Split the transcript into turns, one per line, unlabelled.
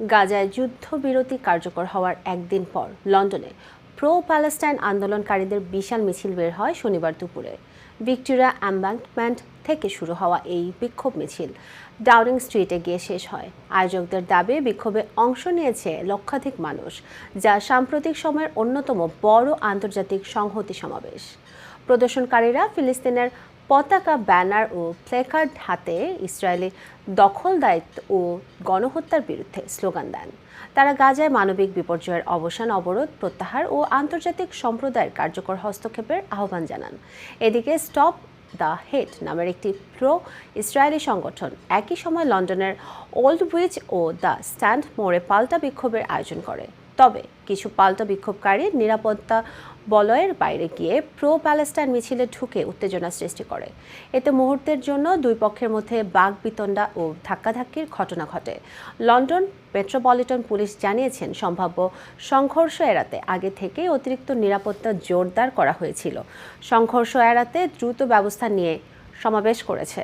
গাজায় যুদ্ধবিরতি কার্যকর হওয়ার একদিন পর লন্ডনে প্রো প্যালেস্টাইন আন্দোলনকারীদের বিশাল মিছিল বের হয় শনিবার দুপুরে। ভিক্টোরিয়া অ্যাম্বাঙ্কমেন্ট থেকে শুরু হওয়া এই বিক্ষোভ মিছিল ডাউনিং স্ট্রিটে গিয়ে শেষ হয়। আয়োজকদের দাবি, বিক্ষোভে অংশ নিয়েছে লক্ষাধিক মানুষ, যা সাম্প্রতিক সময়ের অন্যতম বড় আন্তর্জাতিক সংহতি সমাবেশ। প্রদর্শনকারীরা ফিলিস্তিনের পতাকা, ব্যানার ও প্লেকার্ড হাতে ইসরায়েলি দখলদারিত্ব ও গণহত্যার বিরুদ্ধে স্লোগান দেন। তারা গাজায় মানবিক বিপর্যয়ের অবসান অবরোধ, প্রত্যাহার ও আন্তর্জাতিক সম্প্রদায়ের কার্যকর হস্তক্ষেপের আহ্বান জানান। এদিকে স্টপ দ্য হেড নামের একটি প্রো ইসরায়েলি সংগঠন একই সময় লন্ডনের ওল্ড উইচ ও দ্য স্ট্যান্ড মোড়ে পাল্টা বিক্ষোভের আয়োজন করে। তবে কিছু পাল্টা বিক্ষোভকারী নিরাপত্তা বলয়ের বাইরে গিয়ে প্রো প্যালেস্টাইন মিছিলে ঢুকে উত্তেজনা সৃষ্টি করে। এতে মুহূর্তের জন্য দুই পক্ষের মধ্যে বাঘ বিতণ্ডা ও ধাক্কাধাক্কির ঘটনা ঘটে। লন্ডন মেট্রোপলিটন পুলিশ জানিয়েছেন, সম্ভাব্য সংঘর্ষ এড়াতে আগে থেকে অতিরিক্ত নিরাপত্তা জোরদার করা হয়েছিল। সংঘর্ষ এড়াতে দ্রুত ব্যবস্থা নিয়ে সমাবেশ করেছে।